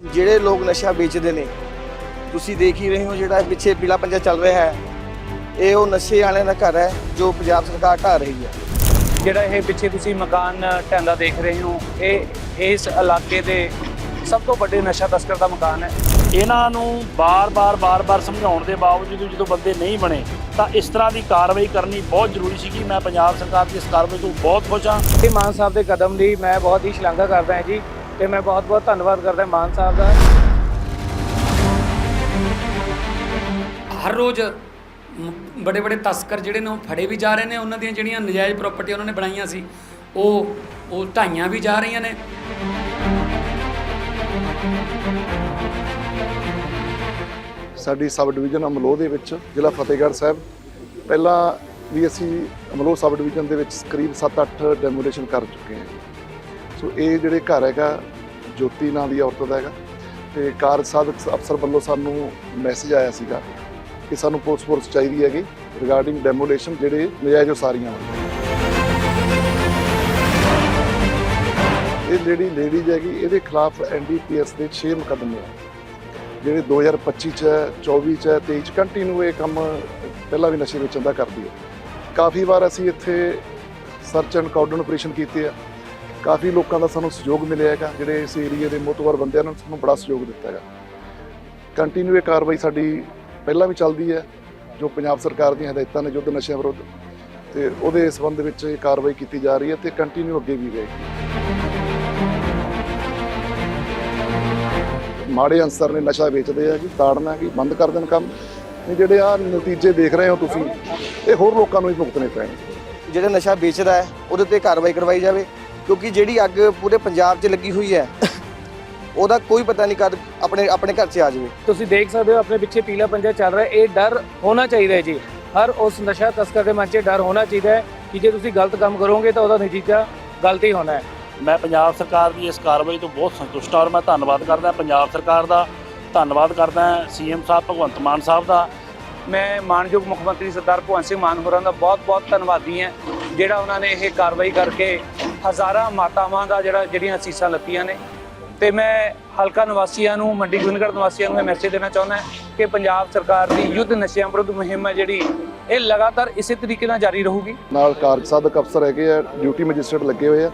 ਜਿਹੜੇ ਲੋਕ ਨਸ਼ਾ ਵੇਚਦੇ ਨੇ ਤੁਸੀਂ ਦੇਖ ਹੀ ਰਹੇ ਹੋ ਜਿਹੜਾ ਪਿੱਛੇ ਪੀਲਾ ਪੰਜਾ ਚੱਲ ਰਿਹਾ ਹੈ। ਇਹ ਉਹ ਨਸ਼ੇ ਵਾਲਿਆਂ ਦਾ ਘਰ ਹੈ ਜੋ ਪੰਜਾਬ ਸਰਕਾਰ ਢਾਹ ਰਹੀ ਹੈ। ਜਿਹੜਾ ਇਹ ਪਿੱਛੇ ਤੁਸੀਂ ਮਕਾਨ ਢਹਿੰਦਾ ਦੇਖ ਰਹੇ ਹੋ ਇਹ ਇਸ ਇਲਾਕੇ ਦੇ ਸਭ ਤੋਂ ਵੱਡੇ ਨਸ਼ਾ ਤਸਕਰ ਦਾ ਮਕਾਨ ਹੈ। ਇਹਨਾਂ ਨੂੰ ਬਾਰ-ਬਾਰ ਬਾਰ-ਬਾਰ ਸਮਝਾਉਣ ਦੇ ਬਾਵਜੂਦ ਜਦੋਂ ਬੰਦੇ ਨਹੀਂ ਬਣੇ ਤਾਂ ਇਸ ਤਰ੍ਹਾਂ ਦੀ ਕਾਰਵਾਈ ਕਰਨੀ ਬਹੁਤ ਜ਼ਰੂਰੀ ਸੀ ਕਿ ਮੈਂ ਪੰਜਾਬ ਸਰਕਾਰ ਦੀ ਇਸ ਕਾਰਵਾਈ ਤੋਂ ਬਹੁਤ ਖੁਸ਼ ਹਾਂ। ਤੇ ਮਾਨ ਸਾਹਿਬ ਦੇ ਕਦਮ ਦੀ ਮੈਂ ਬਹੁਤ ਹੀ ਸ਼ਲਾਘਾ ਕਰਦਾ ਹਾਂ ਜੀ। ਤੇ ਮੈਂ ਬਹੁਤ ਬਹੁਤ ਧੰਨਵਾਦ ਕਰਦਾ ਮਾਨ ਸਾਹਿਬ ਦਾ। ਹਰ ਰੋਜ਼ ਬੜੇ ਬੜੇ ਤਸਕਰ ਜਿਹੜੇ ਨੇ ਉਹ ਫੜੇ ਵੀ ਜਾ ਰਹੇ ਨੇ ਉਹਨਾਂ ਦੀਆਂ ਜਿਹੜੀਆਂ ਨਜਾਇਜ਼ ਪ੍ਰਾਪਰਟੀ ਉਹਨਾਂ ਨੇ ਬਣਾਈਆਂ ਸੀ ਉਹ ਉਹ ਢਾਈਆਂ ਵੀ ਜਾ ਰਹੀਆਂ ਨੇ। ਸਾਡੀ ਸਬ ਡਿਵੀਜ਼ਨ ਅਮਲੋਹ ਦੇ ਵਿੱਚ ਜ਼ਿਲ੍ਹਾ ਫਤਿਹਗੜ੍ਹ ਸਾਹਿਬ। ਪਹਿਲਾਂ ਵੀ ਅਸੀਂ ਅਮਲੋਹ ਸਬ ਡਿਵੀਜ਼ਨ ਦੇ ਵਿੱਚ ਕਰੀਬ 7-8 ਡੈਮੋਲੇਸ਼ਨ ਕਰ ਚੁੱਕੇ ਹਾਂ। ਸੋ ਇਹ ਜਿਹੜੇ ਘਰ ਹੈਗਾ ਜੋਤੀ ਨਾਂ ਦੀ ਔਰਤ ਦਾ ਹੈਗਾ। ਤੇ ਕਾਰਜ ਸਾਧਕ ਅਫਸਰ ਵੱਲੋਂ ਸਾਨੂੰ ਮੈਸੇਜ ਆਇਆ ਸੀਗਾ ਕਿ ਸਾਨੂੰ ਪੁਲਿਸ ਫੋਰਸ ਚਾਹੀਦੀ ਹੈਗੀ ਰਿਗਾਰਡਿੰਗ ਡੈਮੋਲੇਸ਼ਨ ਜਿਹੜੇ ਨਜਾਇਜ਼ ਉਸਾਰੀਆਂ ਹਨ ਇਹ ਜਿਹੜੀ ਲੇਡੀਜ਼ ਹੈਗੀ ਇਹਦੇ ਖਿਲਾਫ ਐਨਡੀਪੀਐਸ ਦੇ 6 ਮੁਕੱਦਮੇ ਆ। ਜਿਹੜੇ 2025 ਚ ਹੈ, 24 ਚ ਹੈ, 23 ਚ ਕੰਟੀਨਿਊ ਇਹ ਕੰਮ ਪਹਿਲਾਂ ਵੀ ਨਸ਼ੇ ਵੇਚਣ ਦਾ ਕਰਦੀ ਹੈ। ਕਾਫੀ ਵਾਰ ਅਸੀਂ ਇੱਥੇ ਸਰਚ ਐਂਡ ਕਾਰਡਨ ਆਪਰੇਸ਼ਨ ਕੀਤੇ ਆ। ਕਾਫੀ ਲੋਕਾਂ ਦਾ ਸਾਨੂੰ ਸਹਿਯੋਗ ਮਿਲਿਆ ਹੈਗਾ, ਜਿਹੜੇ ਇਸ ਏਰੀਏ ਦੇ ਮੋਤਵਰ ਬੰਦਿਆਂ ਨੇ ਸਾਨੂੰ ਬੜਾ ਸਹਿਯੋਗ ਦਿੱਤਾ ਹੈਗਾ। ਕੰਟੀਨਿਊ ਇਹ ਕਾਰਵਾਈ ਸਾਡੀ ਪਹਿਲਾਂ ਵੀ ਚੱਲਦੀ ਹੈ, ਜੋ ਪੰਜਾਬ ਸਰਕਾਰ ਦੀਆਂ ਹਦਾਇਤਾਂ ਨੇ ਯੁੱਧ ਨਸ਼ਿਆਂ ਵਿਰੁੱਧ, ਤੇ ਉਹਦੇ ਸੰਬੰਧ ਵਿੱਚ ਇਹ ਕਾਰਵਾਈ ਕੀਤੀ ਜਾ ਰਹੀ ਹੈ ਤੇ ਕੰਟੀਨਿਊ ਅੱਗੇ ਵੀ ਰਹੇਗੀ। ਮਾੜੇ ਅਨਸਰ ਨੇ ਨਸ਼ਾ ਵੇਚਦੇ ਆ ਜੀ, ਤਾੜਨਾ ਕਿ ਬੰਦ ਕਰ ਦੇਣ ਕੰਮ। ਨਹੀਂ, ਜਿਹੜੇ ਆ ਨਤੀਜੇ ਦੇਖ ਰਹੇ ਹੋ ਤੁਸੀਂ, ਇਹ ਹੋਰ ਲੋਕਾਂ ਨੂੰ ਹੀ ਭੁਗਤਣੇ ਪੈਣਗੇ। ਜਿਹੜਾ ਨਸ਼ਾ ਵੇਚਦਾ ਹੈ, ਉਹਦੇ ਤੇ ਕਾਰਵਾਈ ਕਰਵਾਈ ਜਾਵੇ। ਕਿਉਂਕਿ ਜਿਹੜੀ ਅੱਗ ਪੂਰੇ ਪੰਜਾਬ 'ਚ ਲੱਗੀ ਹੋਈ ਹੈ ਉਹਦਾ ਕੋਈ ਪਤਾ ਨਹੀਂ ਕਦ ਆਪਣੇ ਆਪਣੇ ਘਰ 'ਚ ਆ ਜਾਵੇ। ਤੁਸੀਂ ਦੇਖ ਸਕਦੇ ਹੋ ਆਪਣੇ ਪਿੱਛੇ ਪੀਲਾ ਪੰਜਾ ਚੱਲ ਰਿਹਾ ਹੈ। ਇਹ ਡਰ ਹੋਣਾ ਚਾਹੀਦਾ ਹੈ ਜੀ। ਹਰ ਉਸ ਨਸ਼ਾ ਤਸਕਰ ਦੇ ਮਨ 'ਚ ਡਰ ਹੋਣਾ ਚਾਹੀਦਾ ਹੈ ਕਿ ਜੇ ਤੁਸੀਂ ਗਲਤ ਕੰਮ ਕਰੋਗੇ ਤਾਂ ਉਹਦਾ ਨਤੀਜਾ ਗਲਤ ਹੀ ਹੋਣਾ ਹੈ। ਮੈਂ ਪੰਜਾਬ ਸਰਕਾਰ ਦੀ ਇਸ ਕਾਰਵਾਈ ਤੋਂ ਬਹੁਤ ਸੰਤੁਸ਼ਟ ਹਾਂ ਔਰ ਮੈਂ ਧੰਨਵਾਦ ਕਰਦਾ ਪੰਜਾਬ ਸਰਕਾਰ ਦਾ। ਧੰਨਵਾਦ ਕਰਦਾ ਸੀਐਮ ਸਾਹਿਬ ਭਗਵੰਤ ਮਾਨ ਸਾਹਿਬ ਦਾ। ਮੈਂ ਮਾਨਯੋਗ ਮੁੱਖ ਮੰਤਰੀ ਸਰਦਾਰ ਭਗਵੰਤ ਸਿੰਘ ਮਾਨ ਹੋਰਾਂ ਦਾ ਬਹੁਤ-ਬਹੁਤ ਧੰਨਵਾਦੀ ਹਾਂ ਜਿਹੜਾ ਉਹਨਾਂ ਨੇ ਇਹ ਕਾਰਵਾਈ ਕਰਕੇ ਹਜ਼ਾਰਾਂ ਮਾਤਾਵਾਂ ਦਾ ਜਿਹੜਾ ਜਿਹੜੀਆਂ ਅਸੀਸਾਂ ਲੱਤੀਆਂ ਨੇ। ਤੇ ਮੈਂ ਹਲਕਾ ਨਿਵਾਸੀਆਂ ਨੂੰ, ਮੰਡੀ ਗੋਬਿੰਦਗੜ੍ਹ ਨਿਵਾਸੀਆਂ ਨੂੰ ਮੈਂ ਮੈਸੇਜ ਦੇਣਾ ਚਾਹੁੰਦਾ ਕਿ ਪੰਜਾਬ ਸਰਕਾਰ ਦੀ ਯੁੱਧ ਨਸ਼ਿਆਂ ਵਿਰੁੱਧ ਮੁਹਿੰਮ ਹੈ ਜਿਹੜੀ, ਇਹ ਲਗਾਤਾਰ ਇਸੇ ਤਰੀਕੇ ਨਾਲ ਜਾਰੀ ਰਹੂਗੀ। ਨਾਲ ਕਾਰਜ ਸਾਧਕ ਅਫਸਰ ਹੈਗੇ ਆ, ਡਿਊਟੀ ਮੈਜਿਸਟਰੇਟ ਲੱਗੇ ਹੋਏ ਆ,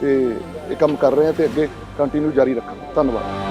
ਤੇ ਇਹ ਕੰਮ ਕਰ ਰਹੇ ਆ ਤੇ ਅੱਗੇ ਕੰਟੀਨਿਊ ਜਾਰੀ ਰੱਖਣ ਧੰਨਵਾਦ।